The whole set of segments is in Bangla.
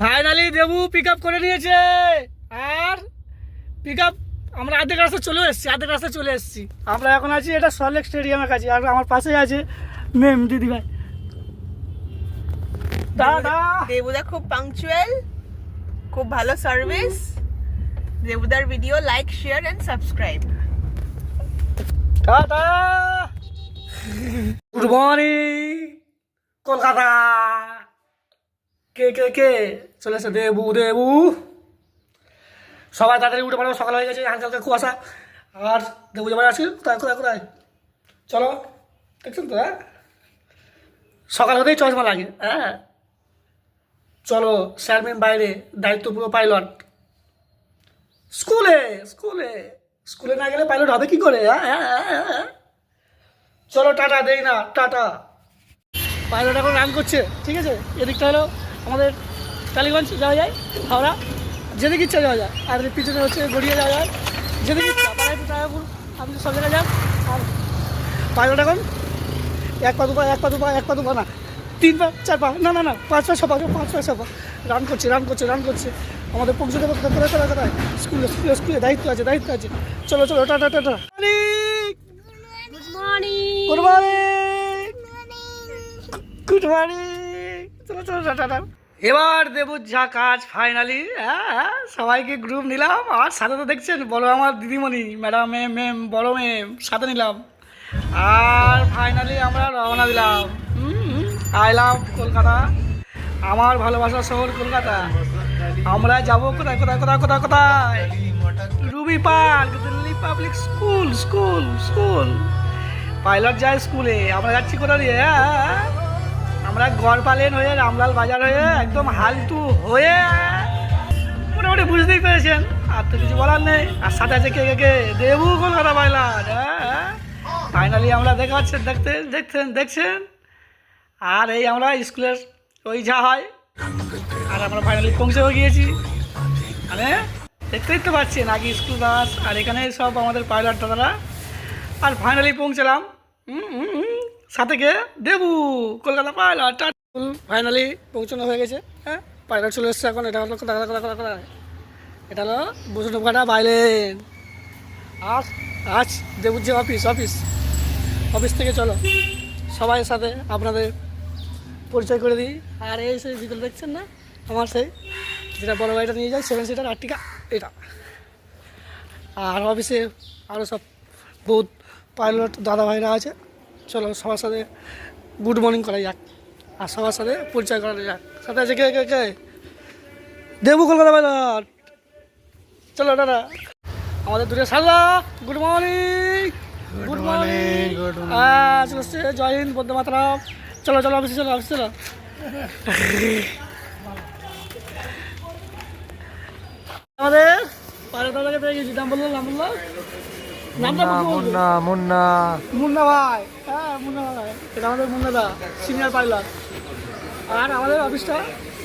ফাইনালি দেবু পিক আপ করে নিয়েছে। আর পিক আপ আমরা আর্ধেক রাস্তা চলে এসেছি আর্ধেক রাস্তা চলে এসেছি। আমরা এখন আছি এটা সল্লেক স্টেডিয়ামের কাছে আর আমার পাশেই আছে মেম দিদি ভাই দাদা! দেবুদা খুব পাংচুয়াল খুব ভালো service দেবুদার video like share and subscribe tata! Good morning Kolkata! কে কে কে? চলে এসে দেবু দেবু। সবাই তাড়াতাড়ি উঠে পড়ো সকাল হয়ে গেছে হালকা হালকা কুয়াশা আর দেবু যাবার আছি কোথায় কোথায় কোথায়? চলো দেখছেন তো হ্যাঁ? সকাল হতেই চশমা লাগে হ্যাঁ? চলো স্যার ম্যাম বাইরে দায়িত্ব পুরো পাইলট স্কুলে স্কুলে স্কুলে না গেলে পাইলট হবে কি করে হ্যাঁ, হ্যাঁ, হ্যাঁ। চলো টাটা দেই না টাটা। পাইলট এখন রান করছে ঠিক আছে? এদিকটা হলো আমাদের টালিগঞ্জ যাওয়া যায় হাওড়া যেদিকে ইচ্ছা যাওয়া যায়। আর পিছনে হচ্ছে গড়িয়ে যাওয়া যায় যেদিকে ইচ্ছা বারাইপুর টায়াপুর আপনি সব জায়গায় যান আর এখন এক পা দুপা এক পা দুপা এক পা দুপা না। তিন পা চার পা না না না পাঁচ পা ছ পা পাঁচ পা ছ পা। রান করছে রান করছে রান করছে। আমাদের পৌঁছে দেবো কোথায় কোথায় কোথায় কোথায় স্কুলে স্কুলে স্কুলে দায়িত্ব আছে দায়িত্ব আছে। চলো চলো tata tata good morning good morning good morning চলো চলো এবার দেবো যা কাজ ফাইনালি হ্যাঁ সবাইকে গ্রুপ নিলাম, আর সাথে তো দেখছেন বড় আমার দিদিমণি ম্যাডাম মেম মেম বড় মেম সাথে নিলাম। আর ফাইনালি আমরা রওনা দিলাম আই লাভ কলকাতা, আমার ভালোবাসার শহর কলকাতা। আমরা যাব কোথায় কোথায় কোথায় কোথায় কোথায়? Ruby Park Delhi public school school school pilot যায় স্কুলে আমরা যাচ্ছি কোথায় দিয়ে হ্যাঁ? আমরা গড়পালেন হয়ে রামলাল বাজার হয়ে একদম হালতু হয়ে মোটামুটি বুঝতেই পেরেছেন। আর তো কিছু বলার নেই। আর সাথে আছে কে কে দেবু কলকাতা পাইলট হ্যাঁ ফাইনালি আমরা দেখা দেখাচ্ছেন দেখতে দেখছেন দেখছেন। আর এই আমরা স্কুলের ওই যা হয়। আর আমরা ফাইনালি পৌঁছেও গিয়েছি। মানে দেখতেই তো পাচ্ছেন আগে স্কুল বাস আর এখানে সব আমাদের পাইলট দাদারা। আর ফাইনালি পৌঁছলাম। হুম, হুম। সাথে কে দেবু, কলকাতা পাইলট ফাইনালি পৌঁছানো হয়ে গেছে হ্যাঁ? পাইলট চলে এসছে এখন, এটা হলো কোথা কোথা কোথা কোথা এটা হলো বসুনঘাটা বাইলেন আর আজ দেবুর যে অফিস অফিস অফিস থেকে চলো, সবাই সাথে আপনাদের পরিচয় করে দিই। আর এই সেই ভিতরে দেখছেন না? আমার সেই, যেটা বড় গাড়িটা নিয়ে যায় সেভেন সিটার আর্টিকা এটা। আর অফিসে আরও সব বহুত পাইলট দাদা ভাইরা আছে। চলো সবার সাথে গুড মর্নিং করা যাক আর সবার সাথে পরিচয় করা যাক। সাথে আছে কে কে কে? দেবু কলকাতা পাইলট চলো দাদা আমাদের দূরে সাল্লা গুড মর্নিং। গুড মর্নিং হ্যাঁ চলে জয় হিন্দ বন্দে মাতরম। চলো চলো অফিসে চলো অফিসে চলো। আমাদের পারে দাদাকে পেয়ে গেছি নাম বলল নাম বলল নামটা বলব মুন্না মুন্না মুন্না। ভাই। হ্যাঁ মুন্না ভাই। এটা আমাদের মুন্না দা সিনিয়র পাইলট আর আমাদের অফিসটা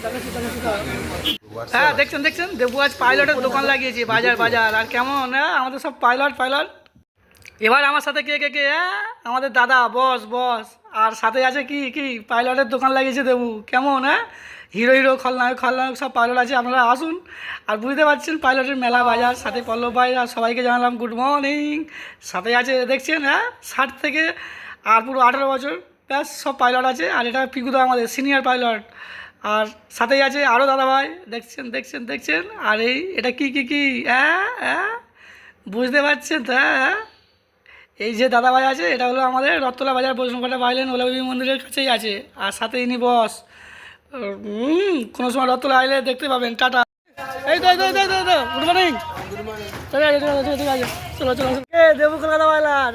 দাঁড়াও। হ্যাঁ। দেখছেন দেখছেন? দেবু আজ পাইলটের দোকান লাগিয়েছে বাজার বাজার। আর কেমন হ্যাঁ? আমাদের সব পাইলট পাইলট এবার আমার সাথে কে কে কে হ্যাঁ? আমাদের দাদা বস বস আর সাথে আছে কি কি? পাইলটের দোকান লাগিয়েছে দেবু। কেমন হ্যাঁ? হিরো হিরো, খলনায়ক খলনায়ক, সব পাইলট আছে, আপনারা আসুন। আর বুঝতে পারছেন পাইলটের মেলা বাজার, সাথে পল্লব ভাই, আর সবাইকে জানালাম গুড মর্নিং সাথে আছে, দেখছেন হ্যাঁ ষাট থেকে আর পুরো আঠেরো বছর, ব্যাস, সব পাইলট আছে। আর এটা পিকুদা আমাদের সিনিয়র পাইলট আর সাথেই আছে আরও দাদা ভাই, দেখছেন দেখছেন দেখছেন। আর এই, এটা কি কি কি? হ্যাঁ হ্যাঁ বুঝতে পারছেন তো হ্যাঁ হ্যাঁ। এই যে দাদাভাই আছে, এটা হলো আমাদের রত্তলা বাজার বৈষ্ণবঘাটা বাইলেন ওলাবী মন্দিরের কাছেই আছে। আর সাথে ইনি বস কোনো সময় রত্তলা আইলে দেখতে পাবেন টাটা। এই তো এই তো গুড মর্নিং। চলে চলে চলো চলো। কে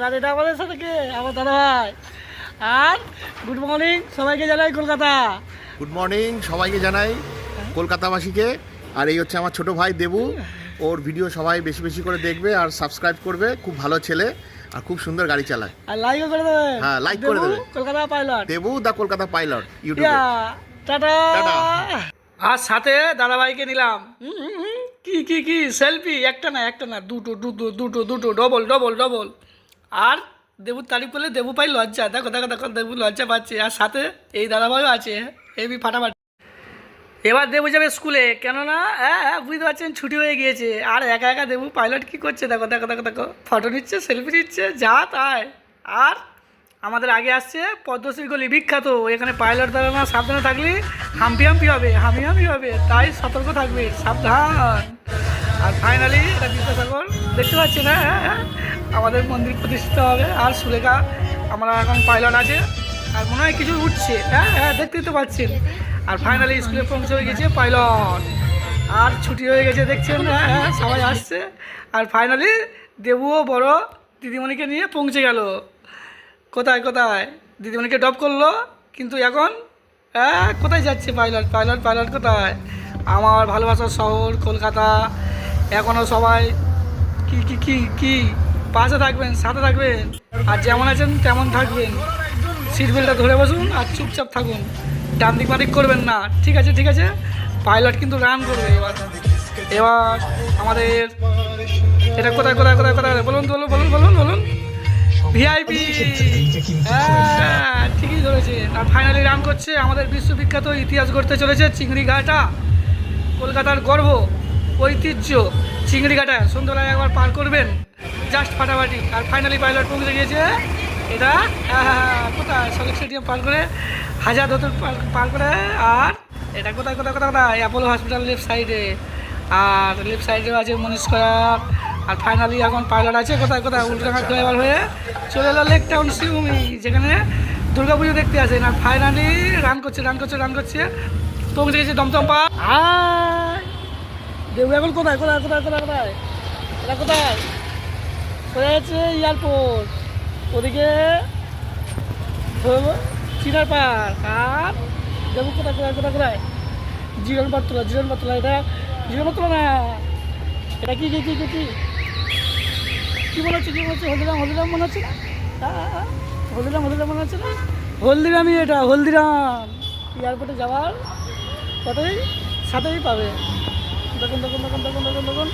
আর এটা আমাদের সাথে কে? আমার দাদা ভাই। আর গুড মর্নিং সবাইকে জানাই কলকাতা। গুড মর্নিং সবাইকে জানাই কলকাতাবাসীকে। আর এই হচ্ছে আমার ছোট ভাই দেবু। ওর ভিডিও সবাই বেশি বেশি করে দেখবে আর সাবস্ক্রাইব করবে। খুব ভালো ছেলে আর খুব সুন্দর গাড়ি চালায়। আর লাইকও করে দেবে। হ্যাঁ, like করে দেবু। কলকাতা পাইলট। দেবু দা কলকাতা পাইলট ইউটিউবে। টাটা। টাটা। আর সাথে দাদাভাইকে নিলাম। কি কি কি? সেলফি? একটা না একটা না। দুটো দুটো দুটো দুটো। ডবল ডবল ডবল আর দেবুর তারিফ করলে দেবু পাই লজ্জা। দেখো দেখো দেখো দেবু লজ্জা পাচ্ছে। আর সাথে এই দাদাভাইও আছে। এবি ফাটাফাটি। এবার দেবু যাবে স্কুলে। কেননা হ্যাঁ হ্যাঁ, বুঝতে পারছেন ছুটি হয়ে গিয়েছে। আর একা একা দেবু পাইলট কি করছে? দেখো দেখো দেখো দেখো। ফটো নিচ্ছে সেলফি নিচ্ছে যা তাই। আর আমাদের আগে আসছে পদ্মশ্রী গলি বিখ্যাত এখানে পাইলট দ্বারা না সাবধানে থাকলে হাম্পি হাম্পি হবে হামি হামি হবে তাই সতর্ক থাকবে সাবধান। আর ফাইনালি এটা বিদ্যাসাগর দেখতে পাচ্ছি না হ্যাঁ, হ্যাঁ আমাদের মন্দির প্রতিষ্ঠিত হবে আর সুলেখা আমরা এখন পাইলট আছে আর মনে হয় কিছু উঠছে হ্যাঁ হ্যাঁ দেখতেই তো পাচ্ছেন। আর ফাইনালি স্কুলে পৌঁছে হয়ে গেছে পাইলট। আর ছুটি হয়ে গেছে দেখছেন হ্যাঁ হ্যাঁ সবাই আসছে। আর ফাইনালি দেবুও বড় দিদিমণিকে নিয়ে পৌঁছে গেল। কোথায় কোথায়? দিদিমণিকে ড্রপ করল, কিন্তু এখন হ্যাঁ কোথায় যাচ্ছে পাইলট পাইলট পাইলট কোথায়? আমার ভালোবাসার শহর, কলকাতা। এখনও সবাই কি কি কি কি? পাশে থাকবেন, সাথে থাকবেন। আর যেমন আছেন, তেমন থাকবেন। সিট বেল্টটা ধরে বসুন আর চুপচাপ থাকুন। ডান দিক বাদিক করবেন না। ঠিক আছে ঠিক আছে? পাইলট কিন্তু রান করবে এবার। এবার আমাদের এটা কোথায় কোথায় কোথায় কোথায়? বলুন বলুন বলুন বলুন বলুন। ভিআইপি হ্যাঁ ঠিকই ধরেছেন আর ফাইনালি রান করছে আমাদের বিশ্ববিখ্যাত ইতিহাস গড়তে চলেছে চিংড়ি ঘাটা কলকাতার গর্ব ঐতিহ্য চিংড়ি ঘাটা সন্ধ্যাবেলায় একবার পার করবেন জাস্ট ফাটাফাটি। আর ফাইনালি পাইলট পৌঁছে গিয়েছে। এটা হ্যাঁ, হ্যাঁ, হ্যাঁ, কোথায়? সলিক স্টেডিয়াম পার করে হাজার ধতর পার করে আর এটা কোথায় কোথায় কোথায় কোথায়? অ্যাপোলো হসপিটাল লেফট সাইডে আর লেফট সাইডেও আছে মনীষ স্কয়ার আর ফাইনালি এখন পাইলট আছে। কোথায় কোথায়? উল্টাঘাট ফ্লাইওভার হয়ে চলে এলো লেক টাউন সিউমি যেখানে দুর্গা পুজো দেখতে আসেন আর ফাইনালি রান করছে রান করছে রান করছে। পৌঁছে গেছে দমদমপা আয় দেবু, এখন কোথায়? কোথায় কোথায় কোথায় কোথায়? এটা কোথায়? কোথায় যাচ্ছে এয়ারপোর্ট ওদিকে চিনার পার্ক। আর দেবু, কোথায় কোথায় কোথায় কোথায়? জিরন পাতলা জিরন পাতলা এটা জিরন পাতলা না। এটা কি কি কি কি? কি মনে হচ্ছে, কি মনে হচ্ছে? হলদিরাম হলদিরাম মনে হচ্ছে না? হলদিরাম হলদিরাম মনে হচ্ছে না? হলদিরামই এটা, হলদিরাম। এয়ারপোর্টে যাওয়ার কতই সাথেই পাবে। দেখুন দেখুন দেখুন দেখুন দেখুন দেখুন।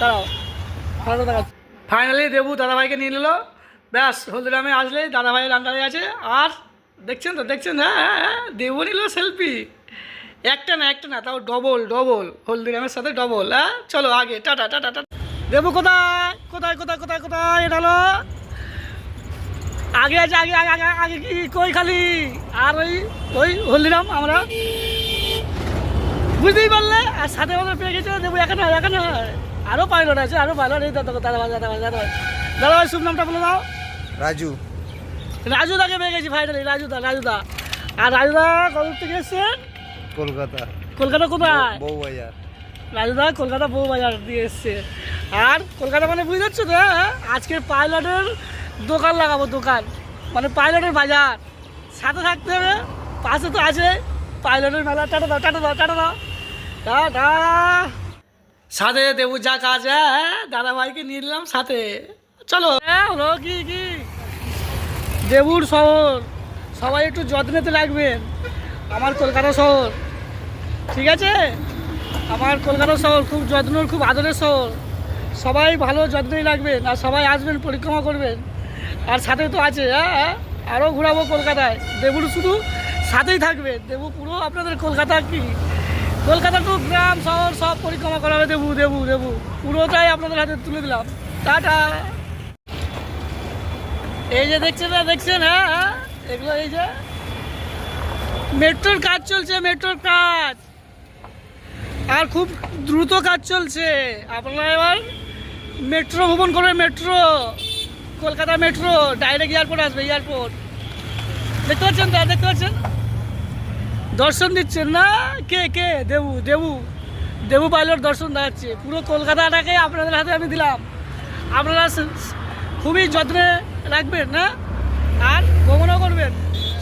দাঁড়াও ভালো দেখা ফাইনালি দেবু দাদাভাইকে নিয়ে নিল। ব্যাস, হলদিরামে আসলেই দাদাভাইয়ের আন্ডারে আছে। আর দেখছেন তো, দেখছেন? হ্যাঁ হ্যাঁ হ্যাঁ দেবু নিল সেলফি একটা না একটা না, তাও ডবল ডবল হলদিরামের সাথে ডবল হ্যাঁ? চলো আগে, টাটা টাটা টাটা। দেবু কোথায়? কোথায় কোথায় কোথায় কোথায়? এটা হলো। আগে আছে আগে আগে আগে আগে কি কই খালি? আর ওই ওই হলদিরাম আমরা। বুঝতেই পারলে? আর সাথে আমাদের পেয়ে গেছে দেবো এখানে এখানে আরও পাইলট আছে আরও পাইলট এই দাদা দাদা ভাই দাদা ভাই দাদা ভাই। দাদা ভাই শুভ নামটা বলে দাও। রাজু। রাজুদাকে পেয়ে গেছি ফাইনালি রাজুদা রাজুদা আর রাজুদা কত থেকে এসছেন কলকাতা। কলকাতা কোথায়? বউবাজার রাজুদা কলকাতা বউ বাজার দিয়ে এসছে। আর কলকাতা মানে বুঝতে পারছ তো হ্যাঁ? আজকে পাইলটের দোকান লাগাবো, দোকান। মানে পাইলটের বাজার। সাথে থাকতে হবে, পাশে তো আছে। পাইলটের মেলা টাটা দাও টাটা দাও টাটা দাও। টাটা। সাথে দেবু যা কাজ হ্যাঁ দাদা ভাইকে নিয়ে নিলাম সাথে। চলো। হ্যাঁ হলো, কি কি? দেবুর শহর। সবাই একটু যত্নেতে লাগবেন। আমার কলকাতা শহর। ঠিক আছে? আমার কলকাতা শহর খুব যত্নর, খুব আদরের শহর। সবাই ভালো, যত্নই রাখবেন আর সবাই আসবেন, পরিক্রমা করবেন। আর সাথে তো আছে হ্যাঁ আরও ঘোরাবো কলকাতায়। দেবুর শুধু সাথেই থাকবে দেবু পুরো আপনাদের কলকাতা কি? কলকাতা তো গ্রাম, শহর, সব পরিক্রমা করাবে দেবু দেবু দেবু। পুরোটাই আপনাদের হাতে তুলে দিলাম। টাটা। এই যে দেখছেন না, দেখছেন হ্যাঁ হ্যাঁ এগুলো এই যে মেট্রোর কাজ চলছে, মেট্রোর কাজ। আর খুব দ্রুত কাজ চলছে। আপনারা এবার মেট্রো ভ্রমণ করবেন metro. Kolkata metro direct airport আসবে এয়ারপোর্ট দেখতে পাচ্ছেন তা, দেখতে পাচ্ছেন? দর্শন দিচ্ছেন না, কে কে? দেবু দেবু। দেবু পাইলট দর্শন দেখাচ্ছে। পুরো কলকাতাটাকে আপনাদের হাতে আমি দিলাম। আপনারা খুবই যত্নে রাখবেন, না? আর ভ্রমণও করবেন।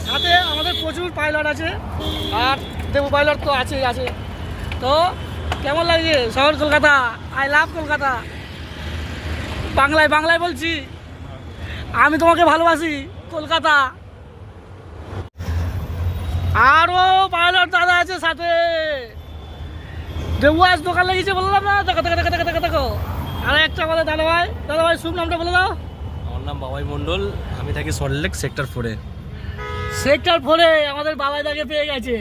সাথে আমাদের প্রচুর পাইলট আছে, আর দেবু পাইলট তো আছেই, আছে। তো কেমন লাগছে? শহর কলকাতা, আই লাভ কলকাতা। বাংলায় বাংলায় বলছি। আমি তোমাকে ভালোবাসি কলকাতা। আরও পাইলট দাদা আছে সাথে। দেবু আজ দোকান লেগেছে বললাম না? দেখো দেখো দেখো দেখো দেখো। আর একটা আমাদের দাদা ভাই দাদা ভাই শুভ নামটা বলে দাও। আমার নাম বাবাই মণ্ডল। আমি থাকি সল্টলেক সেক্টর ফোরে সেক্টর ফোরে আমাদের বাবাই দাকে পেয়ে গেছে।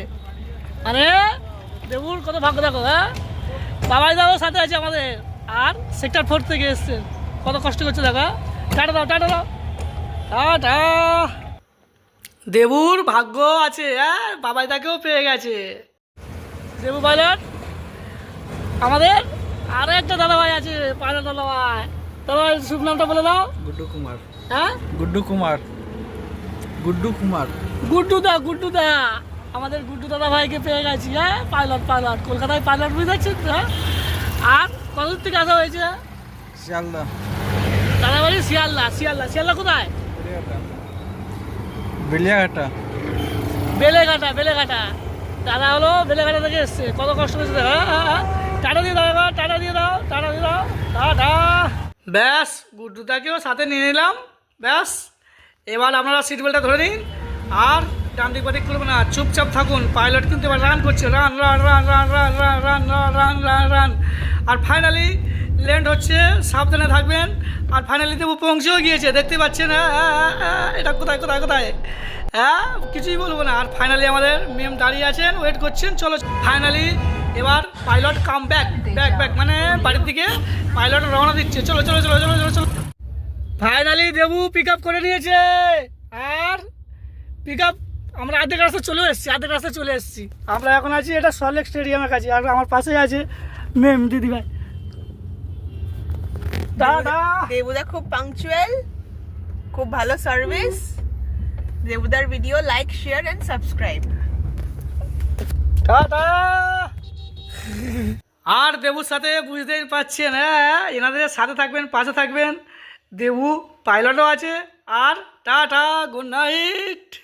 আরে দেবুর কত ভাগ্য দেখো হ্যাঁ? বাবাইদাও সাথে আছে আমাদের। আর সেক্টর ফোর থেকে এসছে। কত কষ্ট করছে দেখো? টাটা দাও টাটা দাও। টাটা। দেবুর ভাগ্য আছে হ্যাঁ? বাবাই তাকেও পেয়ে গেছে। দেবু পাইলট আমাদের আরও একটা দাদা ভাই আছে পাইলট দাদাভাই। দাদাভাই শুভ নামটা বলে দাও। গুড্ডু কুমার। হ্যাঁ? গুড্ডু কুমার। গুড্ডু কুমার। গুড্ডু দা গুড্ডু দা। আমাদের গুড্ডু দাদা ভাইকে পেয়ে গেছি হ্যাঁ? Pilot pilot. কলকাতায় পাইলট বুঝতে পারছেন হ্যাঁ? আর কত থেকে আসা হয়েছে? শিয়ালদা। দাদা বাড়ি শিয়ালদা শিয়ালদা শিয়ালদা কোথায়? বেলিয়াঘাটা। বেলেঘাটা বেলেঘাটা। দাদা হলো বেলেঘাটা থেকে এসছে। কত কষ্ট হয়েছে হ্যাঁ, হ্যাঁ, হ্যাঁ। টাটা দিয়ে দাও টাটা দিয়ে দাও টাটা দিয়ে দাও টাটা ব্যাস গুড্ডুদাকেও সাথে নিয়ে নিলাম। ব্যাস এবার আপনারা সিট বেল্টটা ধরে নিন আর ডান দিক বাদিক করবেন না। চুপচাপ থাকুন পাইলট কিন্তু এবার রান করছে। Run run run run run run run run run run run আর ফাইনালি ল্যান্ড হচ্ছে সাবধানে থাকবেন। আর ফাইনালি দেবো পৌঁছেও গিয়েছে দেখতে পাচ্ছেন হ্যাঁ, হ্যাঁ, হ্যাঁ, এটা কোথায় কোথায় কোথায়? হ্যাঁ কিছুই বলব না। আর ফাইনালি আমাদের মেম দাঁড়িয়ে আছেন ওয়েট করছেন চলো। ফাইনালি এবার pilot come back back back মানে বাড়ির দিকে পাইলট রওনা দিচ্ছে। চলো চলো চলো চলো চলো চলো। ফাইনালি দেবু পিক আপ করে নিয়েছে। আর পিক আপ আমরা আধেক রাস্তা চলে এসেছি আধেক রাস্তা চলে এসেছি। আমরা এখন আছি এটা সলেক স্টেডিয়ামের কাছে আর আমার পাশেই আছে মেম দিদি ভাই দাদা! দেবুদা খুব পাংচুয়াল খুব ভালো service দেবুদার video like share and subscribe tata আর দেবুর সাথে বুঝতেই পারছেন হ্যাঁ এনাদের সাথে থাকবেন পাশে থাকবেন। দেবু পাইলটও আছে। আর টাটা গুড নাইট